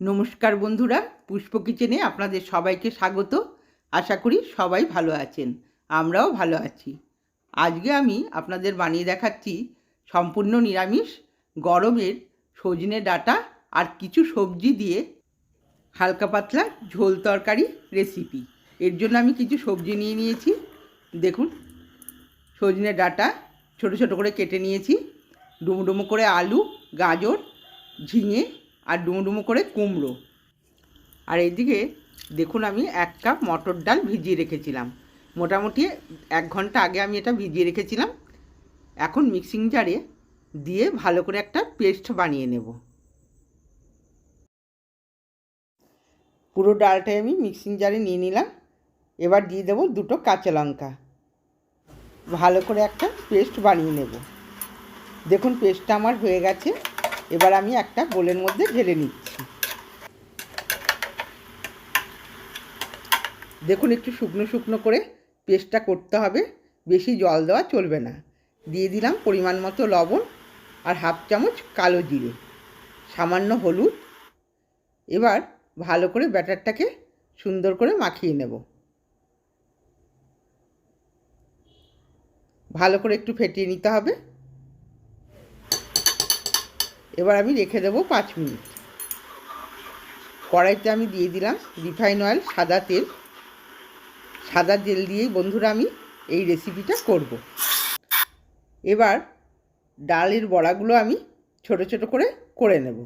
নমস্কার বন্ধুরা, পুষ্প কিচেনে আপনাদের সবাইকে স্বাগত। আশা করি সবাই ভালো আছেন, আমরাও ভালো আছি। আজকে আমি আপনাদের বানিয়ে দেখাচ্ছি সম্পূর্ণ নিরামিষ গরমের সজনে ডাটা আর কিছু সবজি দিয়ে হালকা পাতলা ঝোল তরকারি রেসিপি। এর জন্য আমি কিছু সবজি নিয়ে নিয়েছি। দেখুন, সজনে ডাটা ছোট ছোট করে কেটে নিয়েছি। ডুমো ডুমো করে আলু, গাজর, ঝিঙে আর ডুমো ডুমো করে কুমড়ো। আর এইদিকে দেখুন আমি এক কাপ মটর ডাল ভিজিয়ে রেখেছিলাম। মোটামুটি এক ঘণ্টা আগে আমি এটা ভিজিয়ে রেখেছিলাম। এখন মিক্সিং জারে দিয়ে ভালো করে একটা পেস্ট বানিয়ে নেব। পুরো ডালটাই আমি মিক্সিং জারে নিয়ে নিলাম। এবার দিয়ে দেবো দুটো কাঁচা লঙ্কা। ভালো করে একটা পেস্ট বানিয়ে নেব। দেখুন পেস্টটা আমার হয়ে গেছে। এবার আমি একটা বোলের মধ্যে ঢেলে নিচ্ছি। দেখুন, একটু শুকনো শুকনো করে পেস্টটা করতে হবে, বেশি জল দেওয়া চলবে না। দিয়ে দিলাম পরিমাণ মতো লবণ আর হাফ চামচ কালো জিরে, সামান্য হলুদ। এবার ভালো করে ব্যাটারটাকে সুন্দর করে মাখিয়ে নেব। ভালো করে একটু ফেটিয়ে নিতে হবে। এবার আমি রেখে দেবো পাঁচ মিনিট। কড়াইতে আমি দিয়ে দিলাম রিফাইন অয়েল, সাদা তেল। সাদা তেল দিয়েই বন্ধুরা আমি এই রেসিপিটা করব। এবার ডালের বড়াগুলো আমি ছোট ছোট করে করে নেব।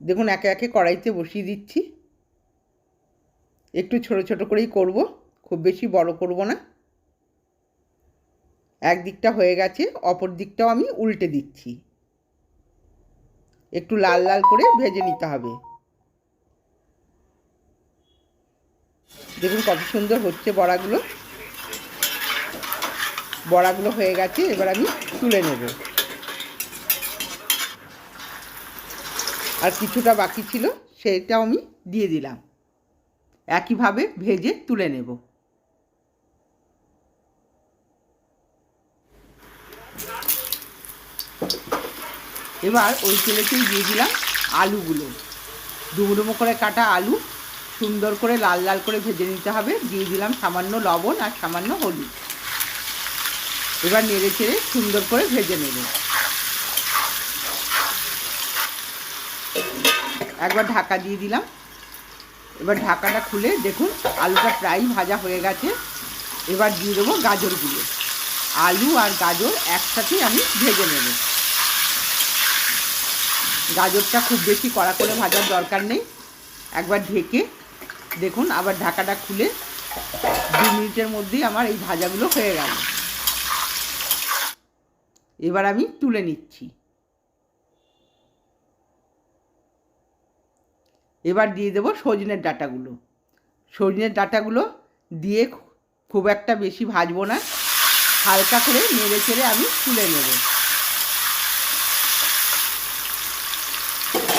দেখুন একে একে কড়াইতে বসিয়ে দিচ্ছি। একটু ছোট ছোট করেই করব, খুব বেশি বড় করব না। এক দিকটা হয়ে গেছে, অপর দিকটাও আমি উল্টে দিচ্ছি। একটু লাল লাল করে ভেজে নিতে হবে। দেখুন কত সুন্দর হচ্ছে বড়াগুলো। বড়াগুলো হয়ে গেছে, এবার আমি তুলে নেব। আর কিছুটা বাকি ছিল, সেটাও আমি দিয়ে দিলাম। একইভাবে ভেজে তুলে নেব। এবার ওই তেলেতেই দিয়ে দিলাম আলুগুলো। ডুমো করে কাটা আলু, সুন্দর করে লাল লাল করে ভেজে নিতে হবে। দিয়ে দিলাম সামান্য লবণ আর সামান্য হলুদ। এবার নেড়ে চেড়ে সুন্দর করে ভেজে নেব। একবার ঢাকা দিয়ে দিলাম। এবার ঢাকাটা খুলে দেখুন, আলুটা প্রায় ভাজা হয়ে গেছে। এবার দিয়ে দেবো গাজরগুলো। আলু আর গাজর একসাথেই আমি ভেজে নেব। গাজরটা খুব বেশি কড়া করে ভাজার দরকার নেই। একবার ঢেকে দেখুন, আবার ঢাকাটা খুলে দু মিনিটের মধ্যেই আমার এই ভাজাগুলো হয়ে গেল। এবার আমি তুলে নিচ্ছি। এবার দিয়ে দেবো সজনের ডাটাগুলো। সজনের ডাটাগুলো দিয়ে খুব একটা বেশি ভাজবো না। হালকা করে নেড়ে চেড়ে আমি তুলে নেব।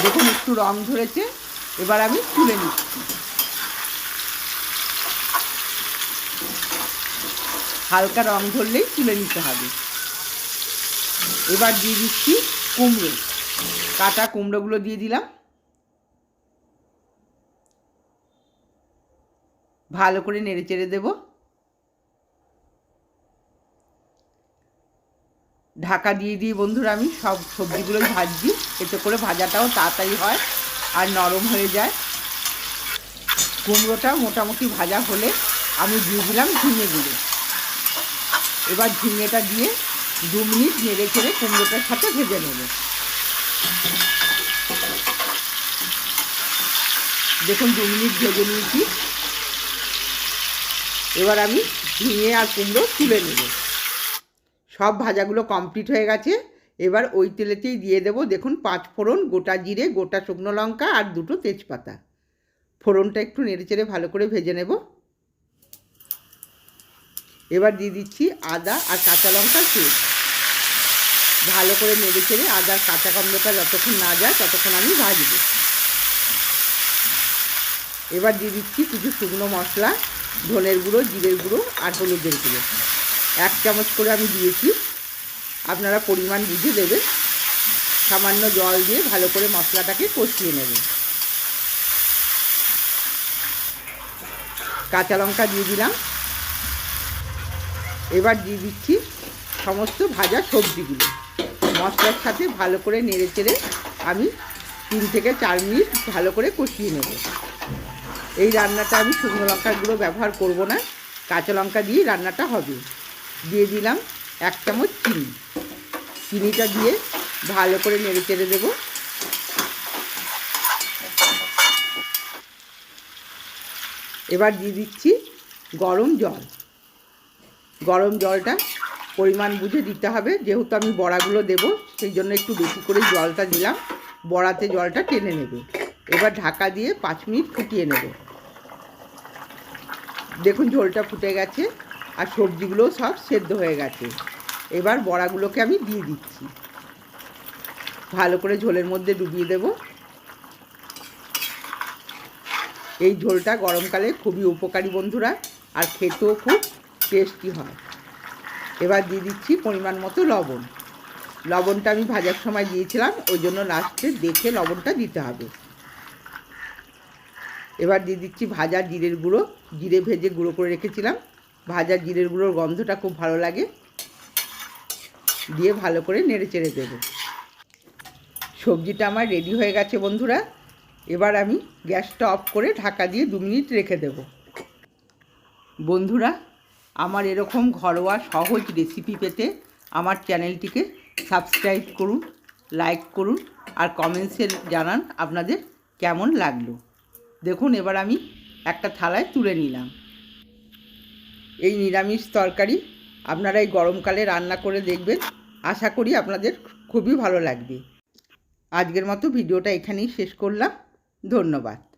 দেখুন, একটু রং ধরেছে, এবার আমি তুলে নিচ্ছি। হালকা রং ধরলেই তুলে নিতে হবে। এবার দিয়ে দিচ্ছি কুমড়ো। কাটা কুমড়োগুলো দিয়ে দিলাম। ভালো করে নেড়ে চেড়ে দেবো। ঢাকা দিয়ে দিয়ে বন্ধুরা আমি, সব সবজিগুলোই ভাজছি। এতে করে ভাজাটাও তাড়াতাড়ি হয় আর নরম হয়ে যায়। কুমড়োটা মোটামুটি ভাজা হলে আমি দিয়ে দিলাম ঝিঙেগুলো এবার ঝিঙেটা দিয়ে দু মিনিট নেড়ে চেড়ে কুমড়োটার সাথে ভেজে নেব। দেখুন দু মিনিট ভেজে নিয়েছি। এবার আমি ঝিঙে আর কুমড়ো তুলে নেব। সব ভাজাগুলো কমপ্লিট হয়ে গেছে। এবার ওই তেলেতেই দিয়ে দেবো, দেখুন, পাঁচ ফোড়ন, গোটা জিরে, গোটা শুকনো লঙ্কা আর দুটো তেজপাতা। ফোড়নটা একটু নেড়ে চেড়ে ভালো করে ভেজে নেব। এবার দিয়ে দিচ্ছি আদা আর কাঁচা লঙ্কার পেস্ট। ভালো করে নেড়ে চেড়ে আদার কাঁচা গন্ধটা যতক্ষণ না যায়, ততক্ষণ আমি ভাজব। এবার দিয়ে দিচ্ছি কিছু শুকনো মশলা, ধনের গুঁড়ো, জিরের গুঁড়ো আর হলুদের গুঁড়ো। এক চামচ করে আমি দিয়েছি। আপনারা পরিমাণ বুঝে দেবেন। সামান্য জল দিয়ে ভালো করে মশলাটাকে কষিয়ে নেবেন। কাঁচা লঙ্কা দিয়ে দিলাম। এবার দিয়ে দিচ্ছি সমস্ত ভাজা সবজিগুলো। মশলার সাথে ভালো করে নেড়ে চেড়ে আমি তিন থেকে চার মিনিট ভালো করে কষিয়ে নেব। এই রান্নাটা আমি শুকনো লঙ্কাগুলো ব্যবহার করব না। কাঁচা লঙ্কা দিয়ে রান্নাটা হবে। দিয়ে দিলাম এক চামচ চিনি। চিনিটা দিয়ে ভালো করে নেড়ে চেড়ে দেবো। এবার দিয়ে দিচ্ছি গরম জল। গরম জলটা পরিমাণ বুঝে দিতে হবে। যেহেতু আমি বড়াগুলো দেব, সেই জন্য একটু বেশি করে জলটা দিলাম। বড়াতে জলটা টেনে নেবে। এবার ঢাকা দিয়ে পাঁচ মিনিট ফুটিয়ে নেব। দেখুন ঝোলটা ফুটে গেছে। আর সবজিগুলোও সব সেদ্ধ হয়ে গেছে। এবার বড়াগুলোকে আমি দিয়ে দিচ্ছি। ভালো করে ঝোলের মধ্যে ডুবিয়ে দেব। এই ঝোলটা গরমকালে খুবই উপকারী বন্ধুরা, আর খেতেও খুব টেস্টি হয়। এবার দিয়ে দিচ্ছি পরিমাণ মতো লবণ। লবণটা আমি ভাজার সময় দিয়েছিলাম, ওই জন্য লাস্টে দেখে লবণটা দিতে হবে। এবার দিয়ে দিচ্ছি ভাজা জিরের গুঁড়ো, জিরে ভেজে গুঁড়ো করে রেখেছিলাম। ভাজা জিরের গুঁড়োর গন্ধটা খুব ভালো লাগে। দিয়ে ভালো করে নেড়ে চেড়ে দেবো। সবজিটা আমার রেডি হয়ে গেছে বন্ধুরা। এবার আমি গ্যাসটা অফ করে ঢাকা দিয়ে দু মিনিট রেখে দেব। বন্ধুরা, আমার এরকম ঘরোয়া সহজ রেসিপি পেতে আমার চ্যানেলটিকে সাবস্ক্রাইব করুন লাইক করুন আর কমেন্টসে জানান আপনাদের কেমন লাগল। দেখুন, এবার আমি একটা থালায় তুলে নিলাম। এই নিরামিষ তরকারি আপনারা এই গরমকালে রান্না করে দেখবেন। আশা করি আপনাদের খুবই ভালো লাগবে। আজকের মতো ভিডিওটা এখানেই শেষ করলাম। ধন্যবাদ।